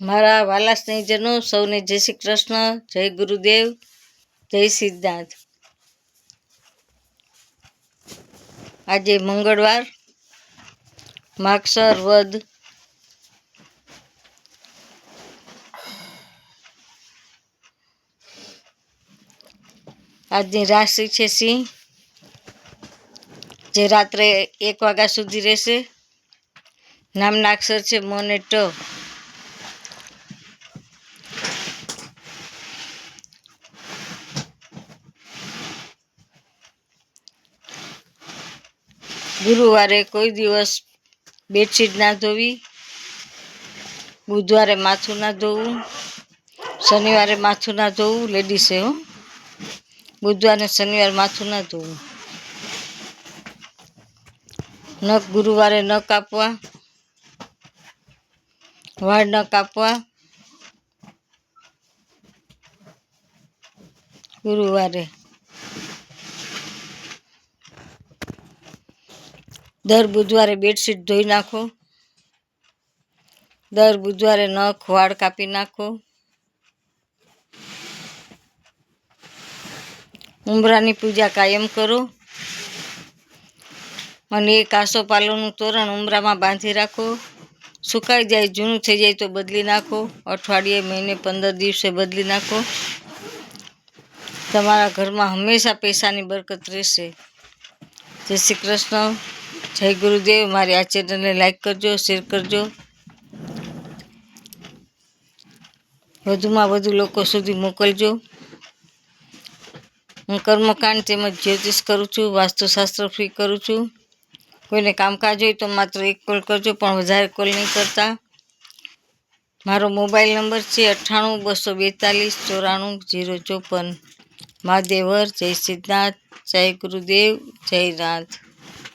મારા વાલા સ્નેહીજનો સૌને જય શ્રી કૃષ્ણ, જય ગુરુદેવ, જય સિદ્ધાર્થ. આજે મંગળવાર, માગસર વદ. આજની રાશિ છે સિંહ, જે રાત્રે એક વાગ્યા સુધી રહેશે. નામના અક્ષર છે મોને ટ ગુરુવારે કોઈ દિવસ બેડશીટ ના ધોવી, બુધવારે માથું ના ધોવું, શનિવારે માથું ના ધોવું લેડીસે હો. બુધવારે શનિવારે માથું ના ધોવું. નખ ગુરુવારે ન કાપવા, વાળ ન કાપવા. ગુરુવારે દર બુધવારે બેડશીટ ધોઈ નાખો. દર બુધવારે નખ, વાળ કાપી નાખો. ઉંબરાની પૂજા કાયમ કરો. અને એ કાસો પાલોનું તોરણ ઉંબરામાં બાંધી રાખો. સુકાઈ જાય, જૂનું થઈ જાય તો બદલી નાખો. અઠવાડિયે, મહિને, પંદર દિવસે બદલી નાખો. તમારા ઘરમાં હંમેશા પૈસાની બરકત રહેશે. જય શ્રી કૃષ્ણ. જય ગુરુદેવ, મારી આ ચેનલને લાઈક કરજો શેર કરજો. વધુમાં વધુ લોકો સુધી મોકલજો. હું કર્મકાંડ તેમજ જ્યોતિષ કરું છું, વાસ્તુશાસ્ત્ર ફ્રી કરું છું. કોઈને કામકાજ હોય તો માત્ર એક કોલ કરજો, પણ વધારે કોલ નહીં કરતા. મારો મોબાઈલ નંબર છે અઠ્ઠાણું, બસો બેતાલીસ, ચોરાણું, જીરો ચોપન. મહાદેવર, જય સિદ્ધાર્થ, જય ગુરુદેવ, જય નાથ